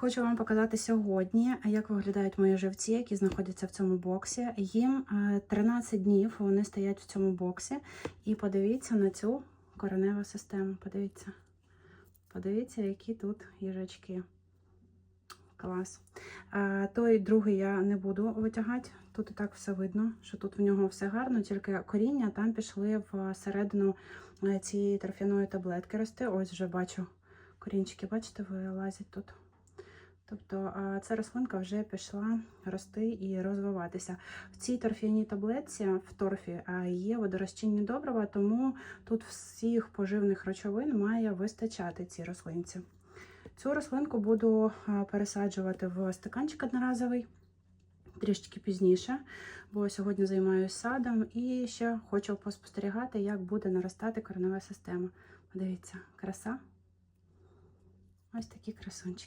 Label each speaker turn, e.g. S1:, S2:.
S1: Хочу вам показати сьогодні, як виглядають мої живці, які знаходяться в цьому боксі. Їм е, 13 днів вони стоять в цьому боксі. І подивіться на цю кореневу систему. Подивіться. Подивіться, які тут їжачки. Клас. Е, Той другий я не буду витягати. Тут і так все видно, що тут в нього все гарно, тільки коріння там пішли всередину е, цієї торфяної таблетки рости. Ось вже бачу корінчики, бачите, вилазять тут. Тобто ця рослинка вже пішла рости і розвиватися. В цій торфяній таблетці в торфі є водорозчинні добрива, тому тут всіх поживних речовин має вистачати цій рослинці. Цю рослинку буду пересаджувати в стаканчик одноразовий трішечки пізніше, бо сьогодні займаюся садом і ще хочу поспостерігати, як буде наростати коренева система. Подивіться, краса. Ось такі красунчики.